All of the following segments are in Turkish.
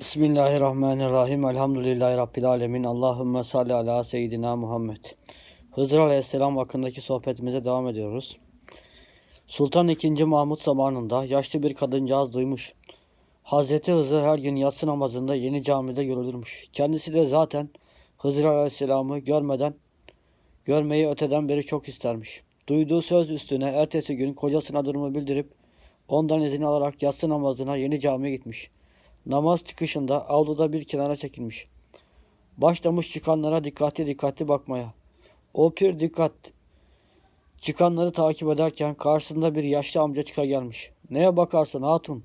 Bismillahirrahmanirrahim. Elhamdülillahi Rabbil alemin. Allahümme salli ala seyyidina Muhammed. Hızır Aleyhisselam hakkındaki sohbetimize devam ediyoruz. Sultan II. Mahmut zamanında yaşlı bir kadıncağız duymuş. Hazreti Hızır her gün yatsı namazında yeni camide görülürmüş. Kendisi de zaten Hızır Aleyhisselam'ı görmeden, görmeyi öteden beri çok istermiş. Duyduğu söz üstüne ertesi gün kocasına durumu bildirip ondan izin alarak yatsı namazına yeni camiye gitmiş. Namaz çıkışında avluda bir kenara çekilmiş. Başlamış çıkanlara dikkatli dikkatli bakmaya. O pir dikkat çıkanları takip ederken karşısında bir yaşlı amca çıka gelmiş. Neye bakarsın hatun?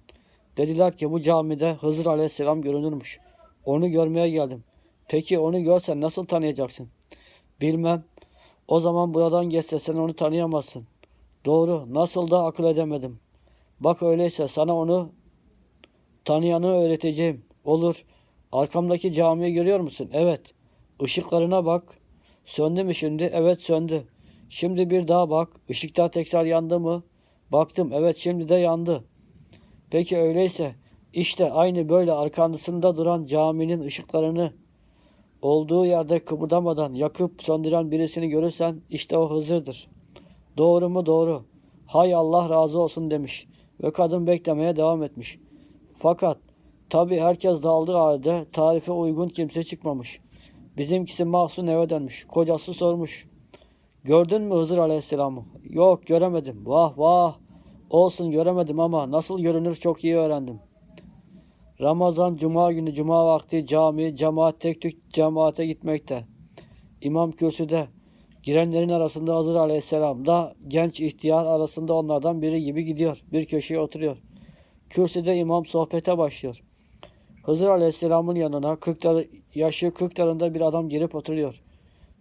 Dediler ki bu camide Hızır aleyhisselam görünürmüş. Onu görmeye geldim. Peki onu görsen nasıl tanıyacaksın? Bilmem. O zaman buradan geçse sen onu tanıyamazsın. Doğru. Nasıl da akıl edemedim. Bak öyleyse sana onu Tanıyanı öğreteceğim. Olur. Arkamdaki camiyi görüyor musun? Evet. Işıklarına bak. Söndü mü şimdi? Evet söndü. Şimdi bir daha bak. Işıklar tekrar yandı mı? Baktım. Evet şimdi de yandı. Peki öyleyse işte aynı böyle arkasında duran caminin ışıklarını olduğu yerde kıpırdamadan yakıp söndüren birisini görürsen işte o Hızır'dır. Doğru mu? Doğru. Hay Allah razı olsun demiş ve kadın beklemeye devam etmiş. Fakat tabi herkes daldığı halde tarife uygun kimse çıkmamış. Bizimkisi mahzun eve dönmüş. Kocası sormuş. Gördün mü Hızır Aleyhisselam'ı? Yok göremedim. Vah vah. Olsun göremedim ama nasıl görünür çok iyi öğrendim. Ramazan cuma günü cuma vakti cami cemaat tek tük cemaate gitmekte. İmam kürsüde girenlerin arasında Hızır Aleyhisselam da genç ihtiyar arasında onlardan biri gibi gidiyor. Bir köşeye oturuyor. Kürsüde imam sohbete başlıyor. Hızır Aleyhisselam'ın yanına 40 yaşı 40'larında bir adam girip oturuyor.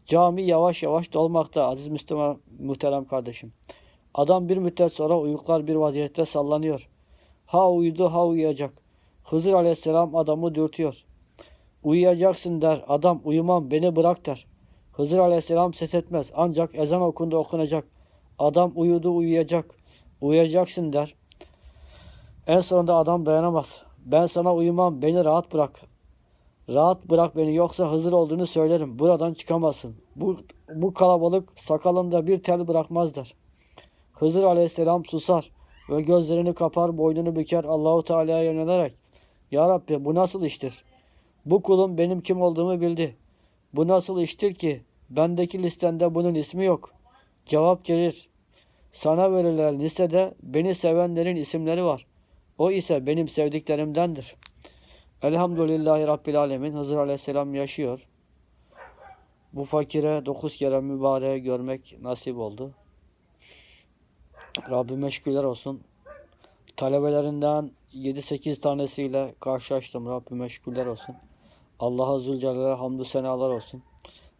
Cami yavaş yavaş dolmakta aziz Müslüman muhterem kardeşim. Adam bir müddet sonra uyuklar bir vaziyette sallanıyor. Ha uyudu ha uyuyacak. Hızır Aleyhisselam adamı dürtüyor. Uyuyacaksın der. Adam uyumam beni bırak der. Hızır Aleyhisselam ses etmez. Ancak ezan okundu okunacak. Adam uyudu uyuyacak. Uyuyacaksın der. En sonunda adam dayanamaz. Ben sana uyumam, beni rahat bırak. Rahat bırak beni yoksa Hızır olduğunu söylerim. Buradan çıkamazsın. Bu, bu kalabalık sakalında bir tel bırakmaz der. Hızır aleyhisselam susar ve gözlerini kapar, boynunu büker Allahu Teala'ya yönelerek Ya Rabbi bu nasıl iştir? Bu kulum benim kim olduğumu bildi. Bu nasıl iştir ki bendeki listende bunun ismi yok. Cevap gelir. Sana verilen listede beni sevenlerin isimleri var. O ise benim sevdiklerimdendir. Elhamdülillahi Rabbil Alemin. Hızır Aleyhisselam yaşıyor. Bu fakire dokuz kere mübareği görmek nasip oldu. Rabbime şükürler olsun. Talebelerinden 7-8 tanesiyle karşılaştım. Rabbime şükürler olsun. Allah'a Zülcelal'e hamdü senalar olsun.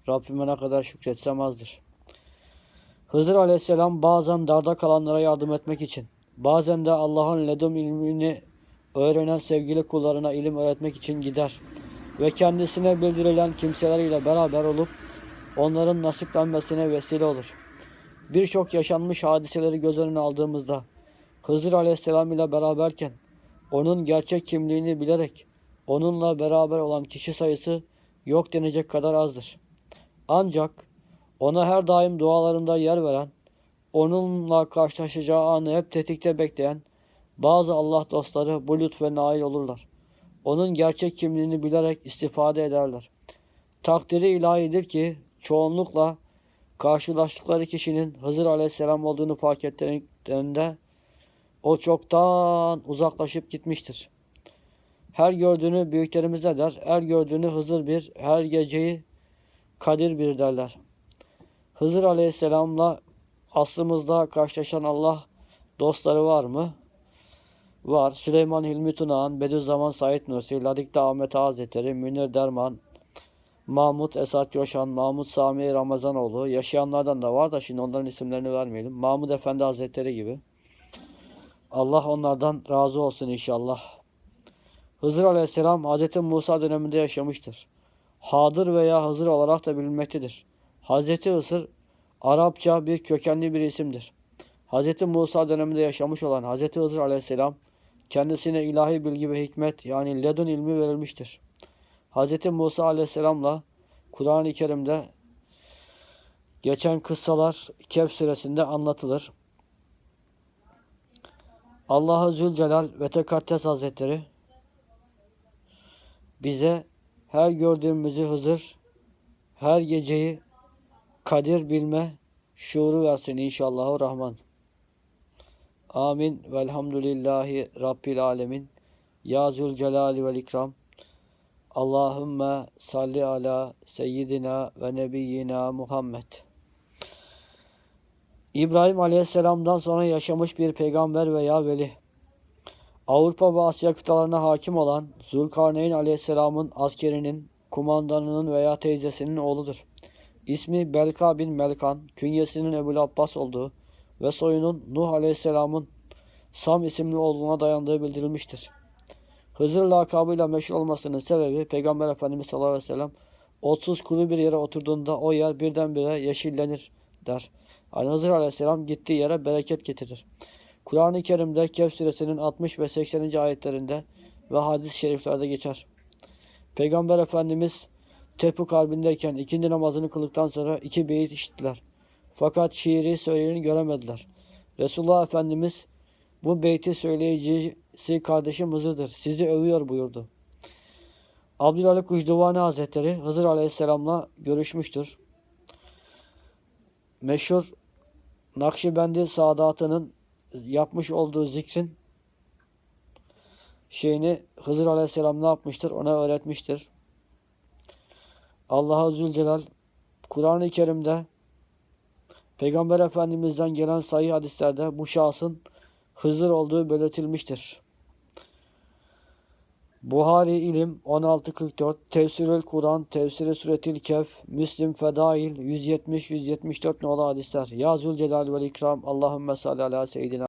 Rabbime ne kadar şükretsem azdır. Hızır Aleyhisselam bazen darda kalanlara yardım etmek için Bazen de Allah'ın ledum ilmini öğrenen sevgili kullarına ilim öğretmek için gider ve kendisine bildirilen kimseleriyle beraber olup onların nasiplenmesine vesile olur. Birçok yaşanmış hadiseleri göz önüne aldığımızda Hızır Aleyhisselam ile beraberken onun gerçek kimliğini bilerek onunla beraber olan kişi sayısı yok denecek kadar azdır. Ancak ona her daim dualarında yer veren onunla karşılaşacağı anı hep tetikte bekleyen bazı Allah dostları bu lütfe nail olurlar. Onun gerçek kimliğini bilerek istifade ederler. Takdiri ilahidir ki çoğunlukla karşılaştıkları kişinin Hızır Aleyhisselam olduğunu fark ettiklerinde o çoktan uzaklaşıp gitmiştir. Her gördüğünü büyüklerimiz ne der? Her gördüğünü Hızır bir, her geceyi Kadir bir derler. Hızır Aleyhisselam'la aslımızda karşılaşan Allah dostları var mı? Var. Süleyman Hilmi Tunağan, Bediüzzaman Said Nursi, Ladik'te Ahmet Hazretleri, Münir Derman, Mahmut Esat Coşan, Mahmut Sami Ramazanoğlu, yaşayanlardan da var da şimdi onların isimlerini vermeyelim. Mahmut Efendi Hazretleri gibi. Allah onlardan razı olsun inşallah. Hızır Aleyhisselam Hz. Musa döneminde yaşamıştır. Hadır veya Hızır olarak da bilinmektedir. Hz. Hızır Arapça bir kökenli bir isimdir. Hz. Musa döneminde yaşamış olan Hz. Hızır aleyhisselam kendisine ilahi bilgi ve hikmet yani ledun ilmi verilmiştir. Hz. Musa aleyhisselamla Kur'an-ı Kerim'de geçen kıssalar Kehf suresinde anlatılır. Allah-u Zülcelal ve Tekaddes Hazretleri bize her gördüğümüzü Hızır, her geceyi kadir bilme şuuru versin inşallahü rahman. Amin. Velhamdülillahi Rabbil alemin. Ya Zülcelali vel ikram. Allahümme salli ala seyyidina ve nebiyyina Muhammed. İbrahim Aleyhisselam'dan sonra yaşamış bir peygamber veya veli. Avrupa ve Asya kıtalarına hakim olan Zulkarneyn Aleyhisselam'ın askerinin, kumandanının veya teyzesinin oğludur. İsmi Belka bin Melkan, künyesinin Ebu'l Abbas olduğu ve soyunun Nuh Aleyhisselam'ın Sam isimli oğluna dayandığı bildirilmiştir. Hızır lakabıyla meşhur olmasının sebebi Peygamber Efendimiz sallallahu aleyhi ve sellem otsuz kuru bir yere oturduğunda o yer birdenbire yeşillenir der. Yani Hızır aleyhisselam gittiği yere bereket getirir. Kur'an-ı Kerim'de Kehf suresinin 60 ve 80. ayetlerinde ve hadis-i şeriflerde geçer. Peygamber Efendimiz Tepuk harbindeyken ikindi namazını kıldıktan sonra iki beyit işittiler. Fakat şiiri söyleyeni göremediler. Resulullah Efendimiz bu beyti söyleyicisi kardeşim Hızır'dır. Sizi övüyor buyurdu. Abdülhalik Ucduvani Hazretleri Hızır Aleyhisselam'la görüşmüştür. Meşhur Nakşibendi Sadat'ının yapmış olduğu zikrin şeyini Hızır Aleyhisselam ne yapmıştır? Ona öğretmiştir. Allah-u Zülcelal Kur'an-ı Kerim'de Peygamber Efendimiz'den gelen sayı hadislerde bu şahsın Hızır olduğu belirtilmiştir. Buhari İlim 1644, Tefsirül Kur'an, Tefsiri Suretil Kehf, Müslim Fedail 170-174 nolu hadisler. Ya Zülcelal vel İkram, Allahümme salli ala seyyidina